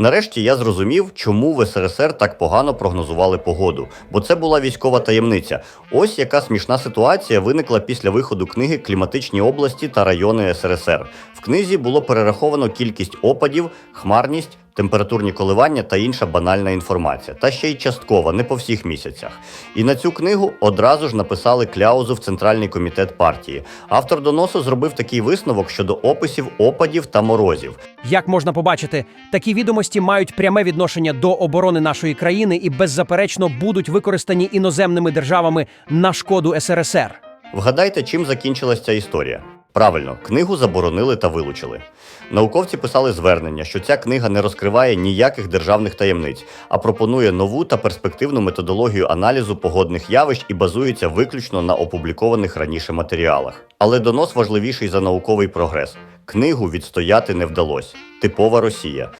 Нарешті я зрозумів, чому в СРСР так погано прогнозували погоду, бо це була військова таємниця. Ось яка смішна ситуація виникла після виходу книги Кліматичні області та райони СРСР. В книзі було перераховано кількість опадів, хмарність, температурні коливання та інша банальна інформація, та ще й часткова, не по всіх місяцях. І на цю книгу одразу ж написали кляузу в Центральний комітет партії. Автор доносу зробив такий висновок щодо описів опадів та морозів. Як можна побачити, такі відомості мають пряме відношення до оборони нашої країни і беззаперечно будуть використані іноземними державами на шкоду СРСР. Вгадайте, чим закінчилась ця історія? Правильно, книгу заборонили та вилучили. Науковці писали звернення, що ця книга не розкриває ніяких державних таємниць, а пропонує нову та перспективну методологію аналізу погодних явищ і базується виключно на опублікованих раніше матеріалах. Але донос важливіший за науковий прогрес. Книгу відстояти не вдалося. Типова Росія.